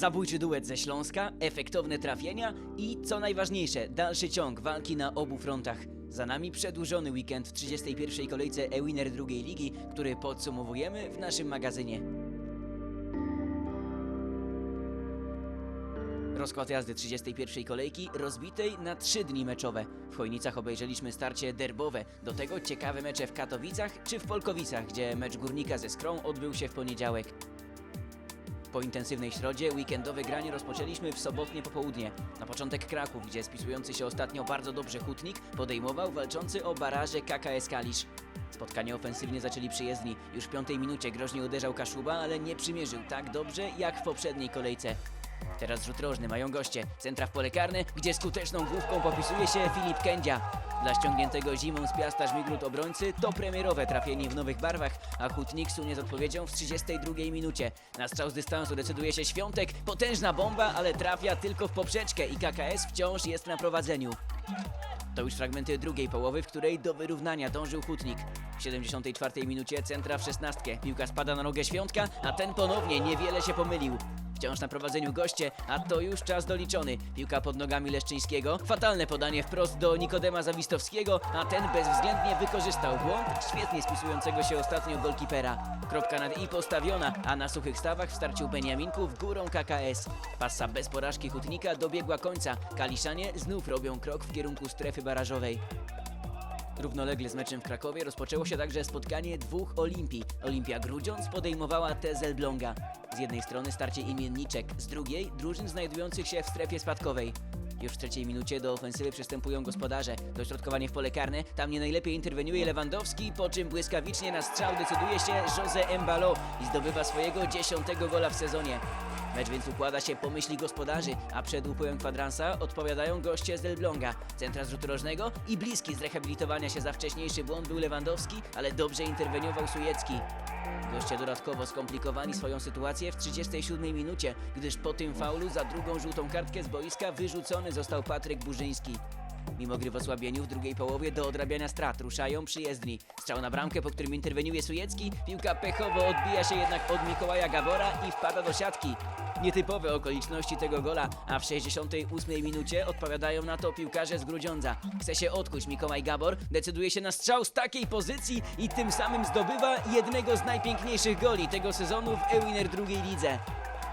Zabójczy duet ze Śląska, efektowne trafienia i, co najważniejsze, dalszy ciąg walki na obu frontach. Za nami przedłużony weekend w 31. kolejce e-winner drugiej ligi, który podsumowujemy w naszym magazynie. Rozkład jazdy 31. kolejki rozbitej na 3 dni meczowe. W Chojnicach obejrzeliśmy starcie derbowe, do tego ciekawe mecze w Katowicach czy w Polkowicach, gdzie mecz Górnika ze Skrą odbył się w poniedziałek. Po intensywnej środzie weekendowe granie rozpoczęliśmy w sobotnie popołudnie. Na początek Kraków, gdzie spisujący się ostatnio bardzo dobrze Hutnik podejmował walczący o baraże KKS Kalisz. Spotkanie ofensywnie zaczęli przyjezdni. Już w piątej minucie groźnie uderzał Kaszuba, ale nie przymierzył tak dobrze jak w poprzedniej kolejce. Teraz rzut rożny mają goście. Centra w pole karne, gdzie skuteczną główką popisuje się Filip Kędzia. Dla ściągniętego zimą z Piasta Żmigród obrońcy to premierowe trafienie w nowych barwach, a Hutnik sunie z odpowiedzią w 32 minucie. Na strzał z dystansu decyduje się Świątek. Potężna bomba, ale trafia tylko w poprzeczkę i KKS wciąż jest na prowadzeniu. To już fragmenty drugiej połowy, w której do wyrównania dążył Hutnik. W 74 minucie centra w szesnastkę. Piłka spada na nogę Świątka, a ten ponownie niewiele się pomylił. Wciąż na prowadzeniu goście, a to już czas doliczony. Piłka pod nogami Leszczyńskiego. Fatalne podanie wprost do Nikodema Zawistowskiego, a ten bezwzględnie wykorzystał błąd świetnie spisującego się ostatnio golkipera. Kropka nad i postawiona, a na suchych stawach w starciu Beniaminków górą KKS. Passa bez porażki Hutnika dobiegła końca. Kaliszanie znów robią krok w kierunku strefy barażowej. Równolegle z meczem w Krakowie rozpoczęło się także spotkanie dwóch Olimpii. Olimpia Grudziądz podejmowała TZ Elbląga. Z jednej strony starcie imienniczek, z drugiej drużyn znajdujących się w strefie spadkowej. Już w trzeciej minucie do ofensywy przystępują gospodarze. Dośrodkowanie w pole karne, tam nie najlepiej interweniuje Lewandowski, po czym błyskawicznie na strzał decyduje się Jose Embalo i zdobywa swojego dziesiątego gola w sezonie. Mecz więc układa się po myśli gospodarzy, a przed upłyłem kwadransa odpowiadają goście z Elbląga. Centra z rzutu rożnego i bliski zrehabilitowania się za wcześniejszy błąd był Lewandowski, ale dobrze interweniował Sujecki. Goście dodatkowo skomplikowali swoją sytuację w 37 minucie, gdyż po tym faulu za drugą żółtą kartkę z boiska wyrzucony został Patryk Burzyński. Mimo gry w osłabieniu w drugiej połowie do odrabiania strat ruszają przyjezdni. Strzał na bramkę, po którym interweniuje Sujecki, piłka pechowo odbija się jednak od Mikołaja Gabora i wpada do siatki. Nietypowe okoliczności tego gola, a w 68 minucie odpowiadają na to piłkarze z Grudziądza. Chce się odkuć Mikołaj Gabor, decyduje się na strzał z takiej pozycji i tym samym zdobywa jednego z najpiękniejszych goli tego sezonu w e-winner drugiej lidze.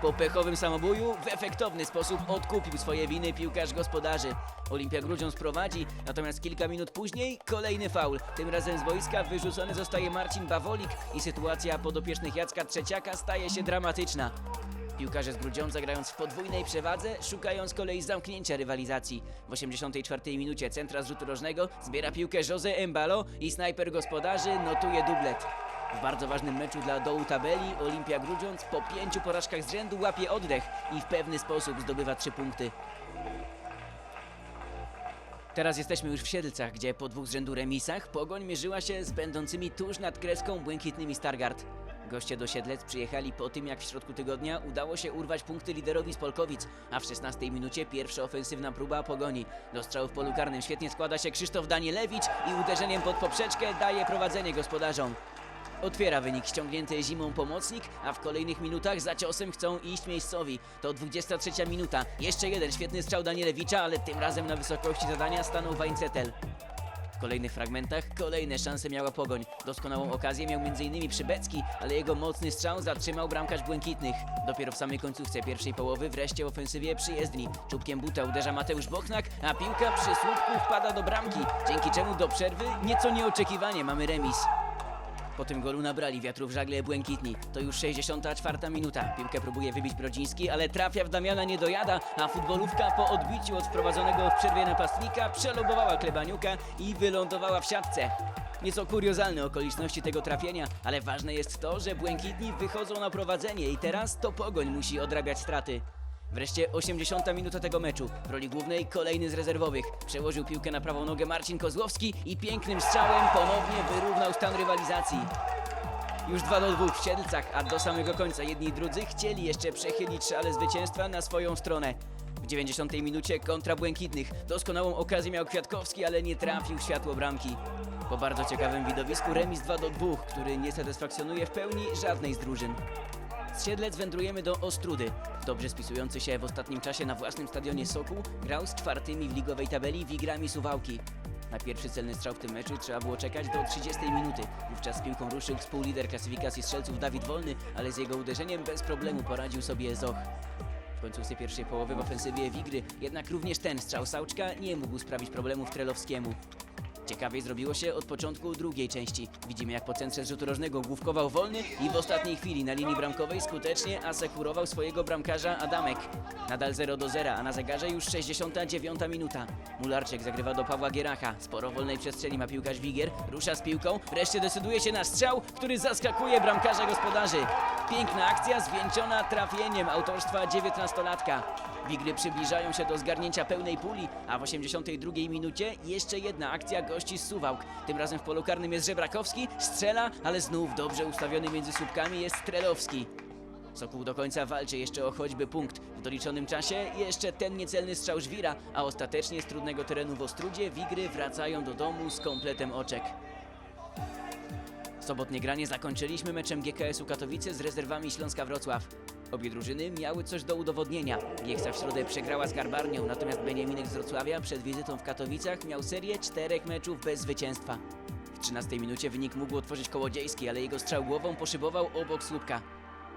Po pechowym samobuju w efektowny sposób odkupił swoje winy piłkarz gospodarzy. Olimpia Grudziądz prowadzi, natomiast kilka minut później kolejny faul. Tym razem z boiska wyrzucony zostaje Marcin Bawolik i sytuacja podopiecznych Jacka Trzeciaka staje się dramatyczna. Piłkarze z Grudziądza grając w podwójnej przewadze, szukają z kolei zamknięcia rywalizacji. W 84 minucie centra z rzutu rożnego zbiera piłkę Jose Embalo i snajper gospodarzy notuje dublet. W bardzo ważnym meczu dla dołu tabeli Olimpia Grudziądz po pięciu porażkach z rzędu łapie oddech i w pewny sposób zdobywa trzy punkty. Teraz jesteśmy już w Siedlcach, gdzie po dwóch z rzędu remisach Pogoń mierzyła się z będącymi tuż nad kreską błękitnymi Stargard. Goście do Siedlec przyjechali po tym, jak w środku tygodnia udało się urwać punkty liderowi z Polkowic, a w 16 minucie pierwsza ofensywna próba Pogoni. Do strzału w polu karnym świetnie składa się Krzysztof Danielewicz i uderzeniem pod poprzeczkę daje prowadzenie gospodarzom. Otwiera wynik ściągnięty zimą pomocnik, a w kolejnych minutach za ciosem chcą iść miejscowi. To 23 minuta. Jeszcze jeden świetny strzał Danielewicza, ale tym razem na wysokości zadania stanął Weincetel. W kolejnych fragmentach kolejne szanse miała Pogoń. Doskonałą okazję miał m.in. Przybecki, ale jego mocny strzał zatrzymał bramkarz Błękitnych. Dopiero w samej końcówce pierwszej połowy wreszcie w ofensywie przyjezdni. Czubkiem buta uderza Mateusz Bochnak, a piłka przy słupku wpada do bramki, dzięki czemu do przerwy nieco nieoczekiwanie mamy remis. Po tym golu nabrali wiatru w żagle błękitni. To już 64 minuta. Piłkę próbuje wybić Brodziński, ale trafia w Damiana nie dojada, a futbolówka po odbiciu od wprowadzonego w przerwie napastnika przelobowała Klebaniuka i wylądowała w siatce. Nieco kuriozalne okoliczności tego trafienia, ale ważne jest to, że błękitni wychodzą na prowadzenie i teraz to Pogoń musi odrabiać straty. Wreszcie 80 minuta tego meczu. W roli głównej kolejny z rezerwowych. Przełożył piłkę na prawą nogę Marcin Kozłowski i pięknym strzałem ponownie wyrównał stan rywalizacji. Już 2 do 2 w Siedlcach, a do samego końca jedni i drudzy chcieli jeszcze przechylić szale zwycięstwa na swoją stronę. W 90 minucie kontra Błękitnych. Doskonałą okazję miał Kwiatkowski, ale nie trafił światło bramki. Po bardzo ciekawym widowisku remis 2 do 2, który nie satysfakcjonuje w pełni żadnej z drużyn. Z Siedlec wędrujemy do Ostrudy. Dobrze spisujący się w ostatnim czasie na własnym stadionie Sokół grał z czwartymi w ligowej tabeli Wigrami Suwałki. Na pierwszy celny strzał w tym meczu trzeba było czekać do 30 minuty. Wówczas z piłką ruszył współlider klasyfikacji strzelców Dawid Wolny, ale z jego uderzeniem bez problemu poradził sobie Zoch. W końcówce pierwszej połowy w ofensywie Wigry jednak również ten strzał Sauczka nie mógł sprawić problemów Trelowskiemu. Ciekawiej zrobiło się od początku drugiej części. Widzimy jak po centrze rzutu rożnego główkował wolny i w ostatniej chwili na linii bramkowej skutecznie asekurował swojego bramkarza Adamek. Nadal 0 do 0, a na zegarze już 69 minuta. Mularczyk zagrywa do Pawła Gieracha. Sporo wolnej przestrzeni ma piłkarz Wigier, rusza z piłką, wreszcie decyduje się na strzał, który zaskakuje bramkarza gospodarzy. Piękna akcja zwieńczona trafieniem autorstwa 19-latka. Wigry przybliżają się do zgarnięcia pełnej puli, a w 82 minucie jeszcze jedna akcja gości z Suwałk. Tym razem w polu karnym jest Żebrakowski, strzela, ale znów dobrze ustawiony między słupkami jest Strelowski. Sokół do końca walczy jeszcze o choćby punkt. W doliczonym czasie jeszcze ten niecelny strzał żwira, a ostatecznie z trudnego terenu w Ostrudzie Wigry wracają do domu z kompletem oczek. Sobotnie granie zakończyliśmy meczem GKS-u Katowice z rezerwami Śląska Wrocław. Obie drużyny miały coś do udowodnienia. Giechsa w środę przegrała z Garbarnią, natomiast Beniaminek z Wrocławia przed wizytą w Katowicach miał serię czterech meczów bez zwycięstwa. W 13 minucie wynik mógł otworzyć Kołodziejski, ale jego strzał głową poszybował obok słupka.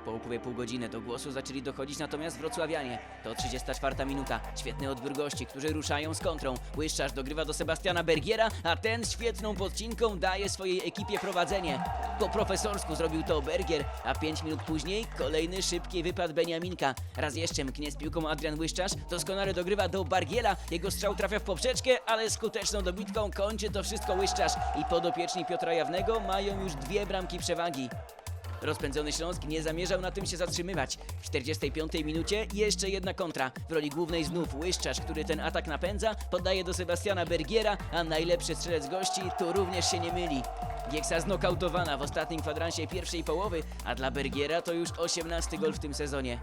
Po upływie pół godziny do głosu zaczęli dochodzić natomiast wrocławianie. To 34 minuta. Świetny odbiór gości, którzy ruszają z kontrą. Łyszczarz dogrywa do Sebastiana Bergiera, a ten świetną podcinką daje swojej ekipie prowadzenie. Po profesorsku zrobił to Bergier, a 5 minut później kolejny szybki wypad Beniaminka. Raz jeszcze mknie z piłką Adrian Łyszczarz, doskonale dogrywa do Bargiela. Jego strzał trafia w poprzeczkę, ale skuteczną dobitką kończy to wszystko Łyszczarz i podopieczni Piotra Jawnego mają już dwie bramki przewagi. Rozpędzony Śląsk nie zamierzał na tym się zatrzymywać. W 45 minucie jeszcze jedna kontra. W roli głównej znów Łyszczarz, który ten atak napędza, podaje do Sebastiana Bergiera, a najlepszy strzelec gości tu również się nie myli. Gieksa znokautowana w ostatnim kwadransie pierwszej połowy, a dla Bergiera to już 18 gol w tym sezonie.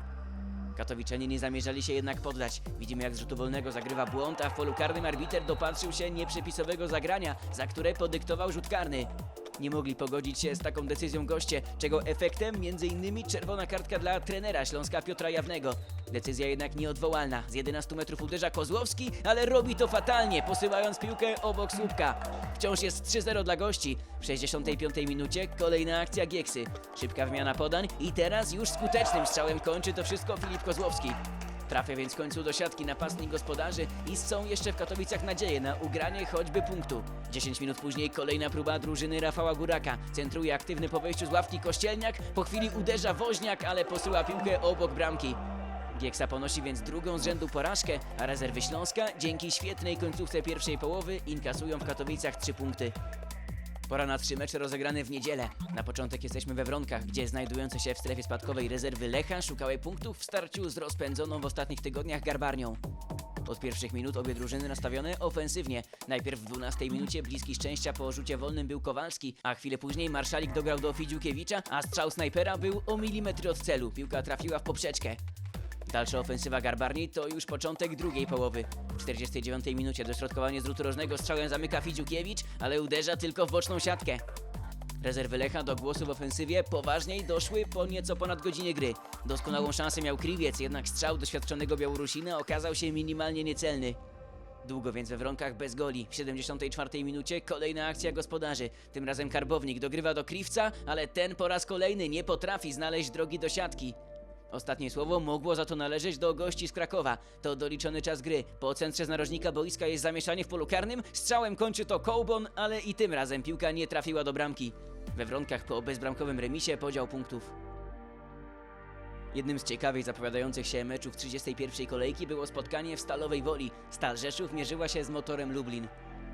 Katowiczanie nie zamierzali się jednak poddać. Widzimy jak z rzutu wolnego zagrywa błąd, a w polu karnym arbiter dopatrzył się nieprzepisowego zagrania, za które podyktował rzut karny. Nie mogli pogodzić się z taką decyzją goście, czego efektem m.in. czerwona kartka dla trenera Śląska Piotra Jawnego. Decyzja jednak nieodwołalna. Z 11 metrów uderza Kozłowski, ale robi to fatalnie, posyłając piłkę obok słupka. Wciąż jest 3-0 dla gości. W 65 minucie kolejna akcja Gieksy. Szybka wymiana podań i teraz już skutecznym strzałem kończy to wszystko Filip Kozłowski. Trafia więc w końcu do siatki napastnik gospodarzy i są jeszcze w Katowicach nadzieje na ugranie choćby punktu. 10 minut później kolejna próba drużyny Rafała Góraka. Centruje aktywny po wejściu z ławki Kościelniak, po chwili uderza Woźniak, ale posyła piłkę obok bramki. Gieksa ponosi więc drugą z rzędu porażkę, a rezerwy Śląska dzięki świetnej końcówce pierwszej połowy inkasują w Katowicach 3 punkty. Pora na trzy mecze rozegrane w niedzielę. Na początek jesteśmy we Wronkach, gdzie znajdujące się w strefie spadkowej rezerwy Lecha szukały punktów w starciu z rozpędzoną w ostatnich tygodniach Garbarnią. Od pierwszych minut obie drużyny nastawione ofensywnie. Najpierw w 12 minucie bliski szczęścia po rzucie wolnym był Kowalski, a chwilę później Marszalik dograł do Fidziukiewicza, a strzał snajpera był o milimetry od celu. Piłka trafiła w poprzeczkę. Dalsza ofensywa Garbarni to już początek drugiej połowy. W 49 minucie dośrodkowanie z rzutu rożnego strzałem zamyka Fidziukiewicz, ale uderza tylko w boczną siatkę. Rezerwy Lecha do głosu w ofensywie poważniej doszły po nieco ponad godzinie gry. Doskonałą szansę miał Kriwiec, jednak strzał doświadczonego Białorusina okazał się minimalnie niecelny. Długo więc we wronkach bez goli. W 74 minucie kolejna akcja gospodarzy. Tym razem Karbownik dogrywa do Kriwca, ale ten po raz kolejny nie potrafi znaleźć drogi do siatki. Ostatnie słowo mogło za to należeć do gości z Krakowa. To doliczony czas gry. Po centrze z narożnika boiska jest zamieszanie w polu karnym. Strzałem kończy to Kołbon, ale i tym razem piłka nie trafiła do bramki. We Wronkach po bezbramkowym remisie podział punktów. Jednym z ciekawych zapowiadających się meczów 31. kolejki było spotkanie w Stalowej Woli. Stal Rzeszów mierzyła się z Motorem Lublin.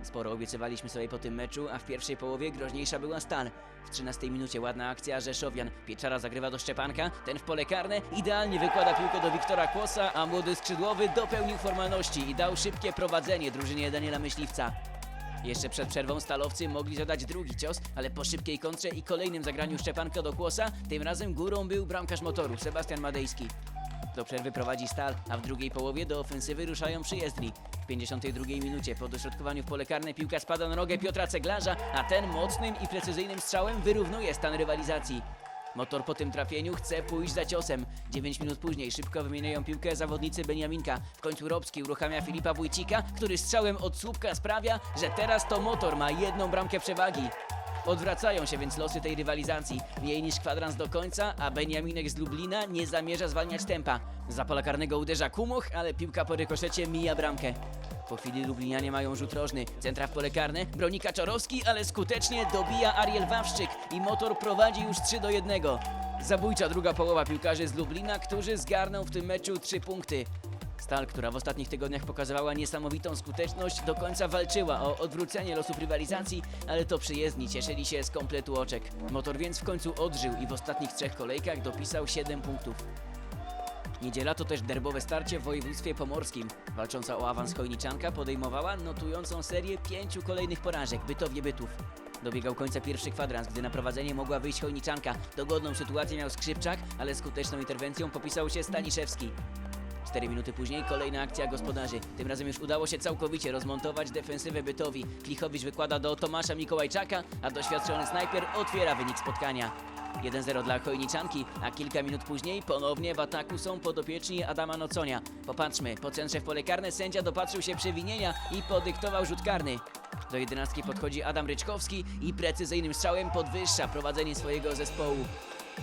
Sporo obiecywaliśmy sobie po tym meczu, a w pierwszej połowie groźniejsza była Stal. W 13 minucie ładna akcja Rzeszowian. Pieczara zagrywa do Szczepanka, ten w pole karne idealnie wykłada piłkę do Wiktora Kłosa, a młody skrzydłowy dopełnił formalności i dał szybkie prowadzenie drużynie Daniela Myśliwca. Jeszcze przed przerwą stalowcy mogli zadać drugi cios, ale po szybkiej kontrze i kolejnym zagraniu Szczepanka do Kłosa, tym razem górą był bramkarz motoru Sebastian Madejski. Do przerwy prowadzi Stal, a w drugiej połowie do ofensywy ruszają przyjezdni. W 52 minucie po dośrodkowaniu w pole karne piłka spada na nogę Piotra Ceglarza, a ten mocnym i precyzyjnym strzałem wyrównuje stan rywalizacji. Motor po tym trafieniu chce pójść za ciosem. 9 minut później szybko wymieniają piłkę zawodnicy Beniaminka. W końcu Robski uruchamia Filipa Wójcika, który strzałem od słupka sprawia, że teraz to motor ma jedną bramkę przewagi. Odwracają się więc losy tej rywalizacji. Mniej niż kwadrans do końca, a Beniaminek z Lublina nie zamierza zwalniać tempa. Za pola karnego uderza Kumuch, ale piłka po rykoszecie mija bramkę. Po chwili Lublinianie mają rzut rożny. Centra w pole karne, broni Kaczorowski, ale skutecznie dobija Ariel Wawrzyk i motor prowadzi już 3 do 1. Zabójcza druga połowa piłkarzy z Lublina, którzy zgarną w tym meczu 3 punkty. Stal, która w ostatnich tygodniach pokazywała niesamowitą skuteczność, do końca walczyła o odwrócenie losów rywalizacji, ale to przyjezdni cieszyli się z kompletu oczek. Motor więc w końcu odżył i w ostatnich trzech kolejkach dopisał 7 punktów. Niedziela to też derbowe starcie w województwie pomorskim. Walcząca o awans Chojniczanka podejmowała notującą serię pięciu kolejnych porażek Bytowie Bytów. Dobiegał końca pierwszy kwadrans, gdy na prowadzenie mogła wyjść Chojniczanka. Dogodną sytuację miał Skrzypczak, ale skuteczną interwencją popisał się Staniszewski. Cztery minuty później kolejna akcja gospodarzy. Tym razem już udało się całkowicie rozmontować defensywę Bytowi. Klichowicz wykłada do Tomasza Mikołajczaka, a doświadczony snajper otwiera wynik spotkania. 1-0 dla Chojniczanki, a kilka minut później ponownie w ataku są podopieczni Adama Noconia. Popatrzmy, po centrze w pole karne sędzia dopatrzył się przewinienia i podyktował rzut karny. Do jedenastki podchodzi Adam Ryczkowski i precyzyjnym strzałem podwyższa prowadzenie swojego zespołu.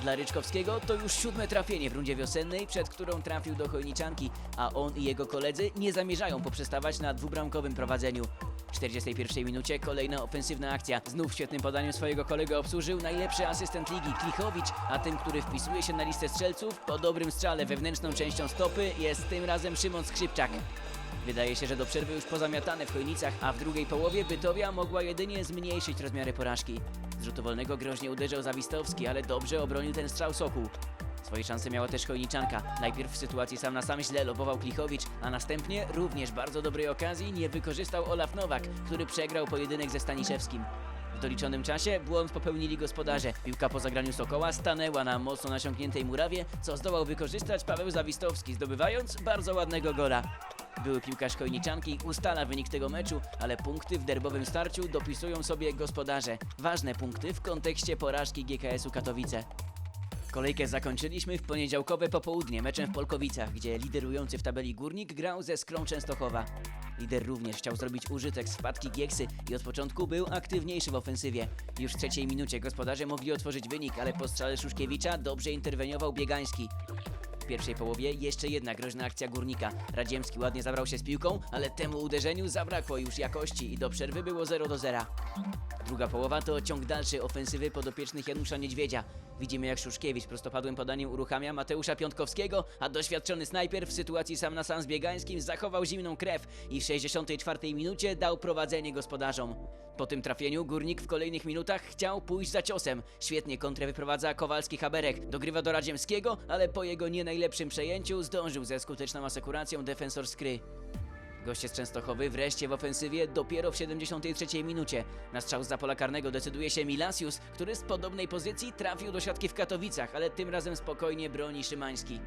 Dla Ryczkowskiego to już siódme trafienie w rundzie wiosennej, przed którą trafił do Chojniczanki, a on i jego koledzy nie zamierzają poprzestawać na dwubramkowym prowadzeniu. W 41 minucie kolejna ofensywna akcja. Znów świetnym podaniem swojego kolegę obsłużył najlepszy asystent ligi Klichowicz, a tym, który wpisuje się na listę strzelców po dobrym strzale wewnętrzną częścią stopy jest tym razem Szymon Skrzypczak. Wydaje się, że do przerwy już pozamiatane w Chojnicach, a w drugiej połowie Bytowia mogła jedynie zmniejszyć rozmiary porażki. Z rzutu wolnego groźnie uderzał Zawistowski, ale dobrze obronił ten strzał Sokół. Swoje szanse miała też Chojniczanka. Najpierw w sytuacji sam na sam źle lobował Klichowicz, a następnie również bardzo dobrej okazji nie wykorzystał Olaf Nowak, który przegrał pojedynek ze Staniszewskim. W doliczonym czasie błąd popełnili gospodarze. Piłka po zagraniu Sokoła stanęła na mocno nasiąkniętej murawie, co zdołał wykorzystać Paweł Zawistowski, zdobywając bardzo ładnego gola. Były piłkarz Chojniczanki ustala wynik tego meczu, ale punkty w derbowym starciu dopisują sobie gospodarze. Ważne punkty w kontekście porażki GKS-u Katowice. Kolejkę zakończyliśmy w poniedziałkowe popołudnie meczem w Polkowicach, gdzie liderujący w tabeli Górnik grał ze Skrą Częstochowa. Lider również chciał zrobić użytek z wpadki Gieksy i od początku był aktywniejszy w ofensywie. Już w trzeciej minucie gospodarze mogli otworzyć wynik, ale po strzale Szuszkiewicza dobrze interweniował Biegański. Pierwszej połowie jeszcze jedna groźna akcja górnika. Radziemski ładnie zabrał się z piłką, ale temu uderzeniu zabrakło już jakości i do przerwy było 0 do 0. Druga połowa to ciąg dalszy ofensywy podopiecznych Janusza Niedźwiedzia. Widzimy jak Szuszkiewicz prostopadłym podaniem uruchamia Mateusza Piątkowskiego, a doświadczony snajper w sytuacji sam na sam z Biegańskim zachował zimną krew i w 64 minucie dał prowadzenie gospodarzom. Po tym trafieniu Górnik w kolejnych minutach chciał pójść za ciosem. Świetnie kontrę wyprowadza Kowalski Haberek. Dogrywa do Radziemskiego, ale po jego nie najlepszym przejęciu zdążył ze skuteczną asekuracją defensor Skry. Goście z Częstochowy wreszcie w ofensywie dopiero w 73 minucie. Na strzał z pola karnego decyduje się Milasius, który z podobnej pozycji trafił do siatki w Katowicach, ale tym razem spokojnie broni Szymański.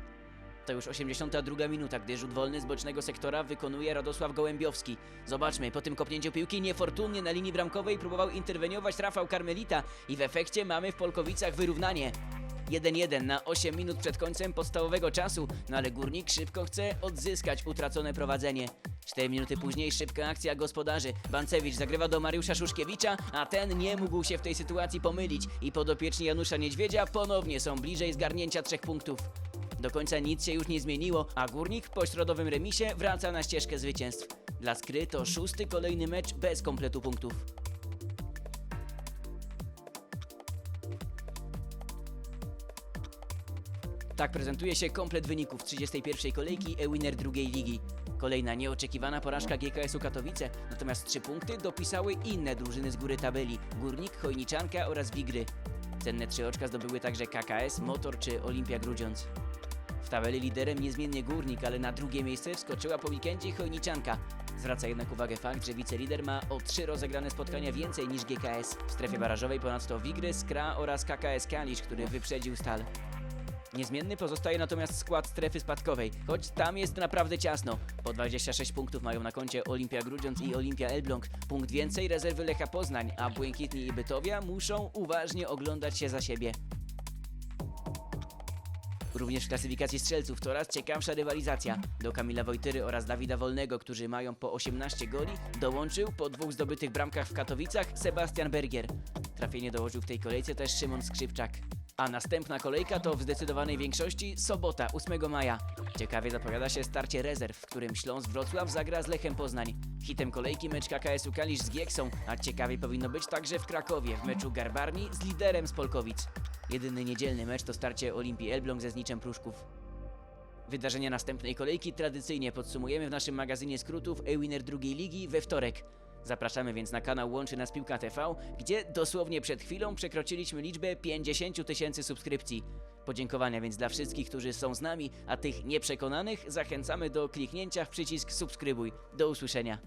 To już 82 minuta, gdy rzut wolny z bocznego sektora wykonuje Radosław Gołębiowski. Zobaczmy, po tym kopnięciu piłki niefortunnie na linii bramkowej próbował interweniować Rafał Karmelita i w efekcie mamy w Polkowicach wyrównanie. 1-1 na 8 minut przed końcem podstawowego czasu, no ale Górnik szybko chce odzyskać utracone prowadzenie. 4 minuty później szybka akcja gospodarzy. Bancewicz zagrywa do Mariusza Szuszkiewicza, a ten nie mógł się w tej sytuacji pomylić i podopieczni Janusza Niedźwiedzia ponownie są bliżej zgarnięcia trzech punktów. Do końca nic się już nie zmieniło, a Górnik po środowym remisie wraca na ścieżkę zwycięstw. Dla Skry to szósty kolejny mecz bez kompletu punktów. Tak prezentuje się komplet wyników 31. kolejki e-winner drugiej ligi. Kolejna nieoczekiwana porażka GKS-u Katowice, natomiast trzy punkty dopisały inne drużyny z góry tabeli Górnik, Chojniczanka oraz Wigry. Cenne trzy oczka zdobyły także KKS, Motor czy Olimpia Grudziądz. Tabeli liderem niezmiennie Górnik, ale na drugie miejsce wskoczyła po weekendzie Chojniczanka. Zwraca jednak uwagę fakt, że wicelider ma o trzy rozegrane spotkania więcej niż GKS. W strefie barażowej ponadto Wigry, Skra oraz KKS Kalisz, który wyprzedził Stal. Niezmienny pozostaje natomiast skład strefy spadkowej, choć tam jest naprawdę ciasno. Po 26 punktów mają na koncie Olimpia Grudziądz i Olimpia Elbląg. Punkt więcej rezerwy Lecha Poznań, a Błękitni i Bytowia muszą uważnie oglądać się za siebie. Również w klasyfikacji strzelców coraz ciekawsza rywalizacja. Do Kamila Wojtyry oraz Dawida Wolnego, którzy mają po 18 goli, dołączył po dwóch zdobytych bramkach w Katowicach Sebastian Bergier. Trafienie dołożył w tej kolejce też Szymon Skrzypczak. A następna kolejka to w zdecydowanej większości sobota, 8 maja. Ciekawie zapowiada się starcie rezerw, w którym Śląsk Wrocław zagra z Lechem Poznań. Hitem kolejki mecz KKS-u Kalisz z Gieksą, a ciekawie powinno być także w Krakowie w meczu Garbarni z liderem z Polkowic. Jedyny niedzielny mecz to starcie Olimpii Elbląg ze Zniczem Pruszków. Wydarzenia następnej kolejki tradycyjnie podsumujemy w naszym magazynie skrótów e-winner drugiej ligi we wtorek. Zapraszamy więc na kanał Łączy Nas Piłka TV, gdzie dosłownie przed chwilą przekroczyliśmy liczbę 50 tysięcy subskrypcji. Podziękowania więc dla wszystkich, którzy są z nami, a tych nieprzekonanych zachęcamy do kliknięcia w przycisk subskrybuj. Do usłyszenia.